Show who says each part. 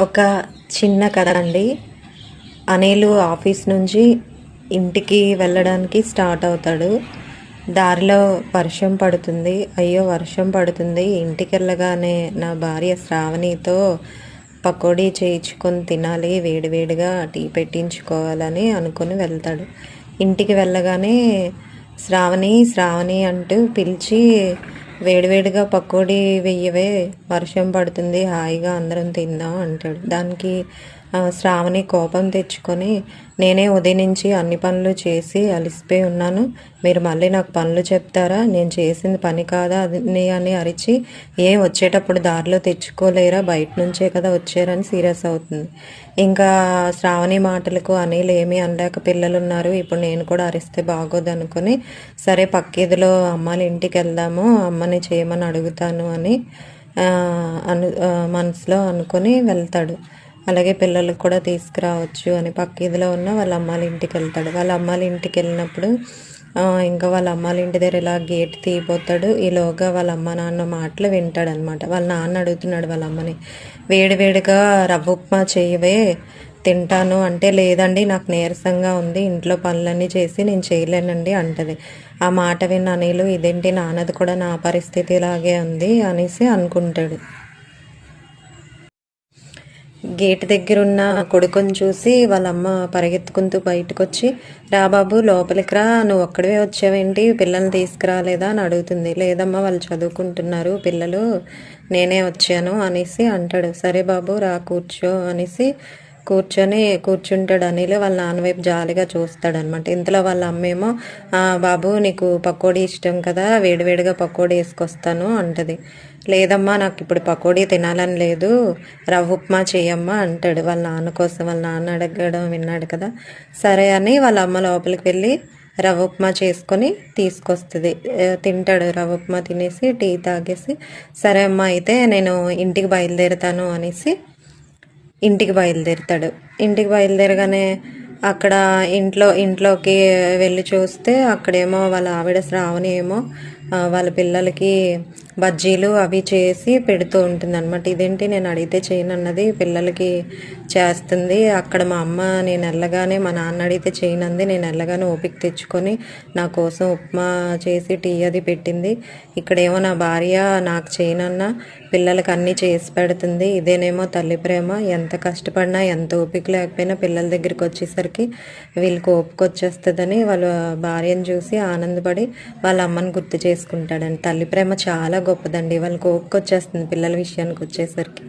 Speaker 1: ఒక చిన్న కథ అండి. అనిలు ఆఫీస్ నుంచి ఇంటికి వెళ్ళడానికి స్టార్ట్ అవుతాడు. దారిలో వర్షం పడుతుంది. అయ్యో వర్షం పడుతుంది. ఇంటికి వెళ్ళగానే నా భార్య శ్రావణితో పకోడీ చేయించుకొని తినాలి వేడివేడిగా టీ పెట్టించుకోవాలని అనుకుని వెళ్తాడు. ఇంటికి వెళ్ళగానే శ్రావణి శ్రావణి అంటూ పిలిచి వేడివేడిగా పకోడీ వెయ్యవే వర్షం పడుతుంది హాయిగా అందరం తిందాం అంటాడు. దానికి శ్రావణి కోపం తెచ్చుకొని నేనే ఉదయం నుంచి అన్ని పనులు చేసి అలిసిపోయి ఉన్నాను. మీరు మళ్ళీ నాకు పనులు చెప్తారా? నేను చేసింది పని కాదా? అది అని అరిచి ఏం వచ్చేటప్పుడు దారిలో తెచ్చుకోలేరా? బయట నుంచే కదా వచ్చారని సీరియస్ అవుతుంది. ఇంకా శ్రావణి మాటలకు అనిలు ఏమీ అనలేక పిల్లలు ఉన్నారు ఇప్పుడు నేను కూడా అరిస్తే బాగోదు అనుకుని సరే పక్కేదిలో అమ్మాళ్ళ ఇంటికి వెళ్దాము. అమ్మని చేయమని అడుగుతాను అని అను మనసులో అనుకొని వెళ్తాడు. అలాగే పిల్లలకు కూడా తీసుకురావచ్చు అని పక్క ఇదిలో ఉన్న వాళ్ళ అమ్మాళ్ళ ఇంటికి వెళ్తాడు. వాళ్ళ అమ్మాళ్ళ ఇంటికి వెళ్ళినప్పుడు ఇంకా వాళ్ళ అమ్మాళ్ళ ఇంటి దగ్గర ఇలా గేట్ తీయిపోతాడు ఈలోగా వాళ్ళ అమ్మ నాన్న మాటలు వింటాడు అనమాట వాళ్ళ నాన్న అడుగుతున్నాడు వాళ్ళ అమ్మని వేడివేడిగా రవ్వ ఉప్మా చేయవే తింటాను. అంటే లేదండి నాకు నీరసంగా ఉంది ఇంట్లో పనులన్నీ చేసి నేను చేయలేనండి అంటది. ఆ మాట విన్న అనిలు ఇదేంటి నాన్నది కూడా నా పరిస్థితి ఇలాగే ఉంది అనేసి అనుకుంటాడు. గేట్ దగ్గర ఉన్న కొడుకుని చూసి వాళ్ళ అమ్మ పరిగెత్తుకుంటూ బయటకు వచ్చి రా బాబు లోపలికి రా నువ్వు ఒక్కడివే వచ్చావేంటి? పిల్లల్ని తీసుకురాలేదా? అని అడుగుతుంది. లేదమ్మా వాళ్ళు చదువుకుంటున్నారు పిల్లలు నేనే వచ్చాను అనేసి అంటాడు. సరే బాబు రా కూర్చో అనేసి కూర్చొని కూర్చుంటాడు అనిల్ వాళ్ళ నాన్న వైపు జాలిగా చూస్తాడు అనమాట ఇంతలో వాళ్ళ అమ్మేమో బాబు నీకు పకోడీ ఇష్టం కదా వేడివేడిగా పకోడీ వేసుకొస్తాను అంటది. లేదమ్మా నాకు ఇప్పుడు పకోడీ తినాలని లేదు రవ్వ ఉప్మా చేయమ్మా అంటాడు. వాళ్ళ నాన్న కోసం వాళ్ళ నాన్న అడగడం విన్నాడు కదా. సరే అని వాళ్ళ అమ్మ లోపలికి వెళ్ళి రవ్వ ఉప్మా చేసుకొని తీసుకొస్తుంది. తింటాడు రవ్వ ఉప్మా తినేసి టీ తాగేసి సరే అమ్మా అయితే నేను ఇంటికి బయలుదేరుతాను అనేసి ఇంటికి బయలుదేరుతాడు. ఇంటికి బయలుదేరగానే అక్కడ ఇంట్లో ఇంట్లోకి వెళ్ళి చూస్తే అక్కడేమో వాళ్ళ ఆవిడ శ్రావణి ఏమో వాళ్ళ పిల్లలకి బజ్జీలు అవి చేసి పెడుతూ ఉంటుంది అనమాట ఇదేంటి నేను అడిగితే చేయను అన్నది పిల్లలకి చేస్తుంది. అక్కడ మా అమ్మ నేను వెళ్ళగానే మా నాన్న అడిగితే చేయనంది నేను వెళ్ళగానే ఓపిక తెచ్చుకొని నా కోసం ఉప్మా చేసి టీ అది పెట్టింది. ఇక్కడేమో నా భార్య నాకు చేయనన్న పిల్లలకి అన్నీ చేసి పెడుతుంది. ఇదేనేమో తల్లి ప్రేమ. ఎంత కష్టపడినా ఎంత ఓపిక లేకపోయినా పిల్లల దగ్గరికి వచ్చేసరికి వీళ్ళకి ఓపిక వచ్చేస్తుందని వాళ్ళ భార్యను చూసి ఆనందపడి వాళ్ళ అమ్మని గుర్తు చేసుకుంటాడని తల్లి ప్రేమ చాలా గొప్పదండి. వాళ్ళకి ఓపిక వచ్చేస్తుంది పిల్లల విషయానికి వచ్చేసరికి.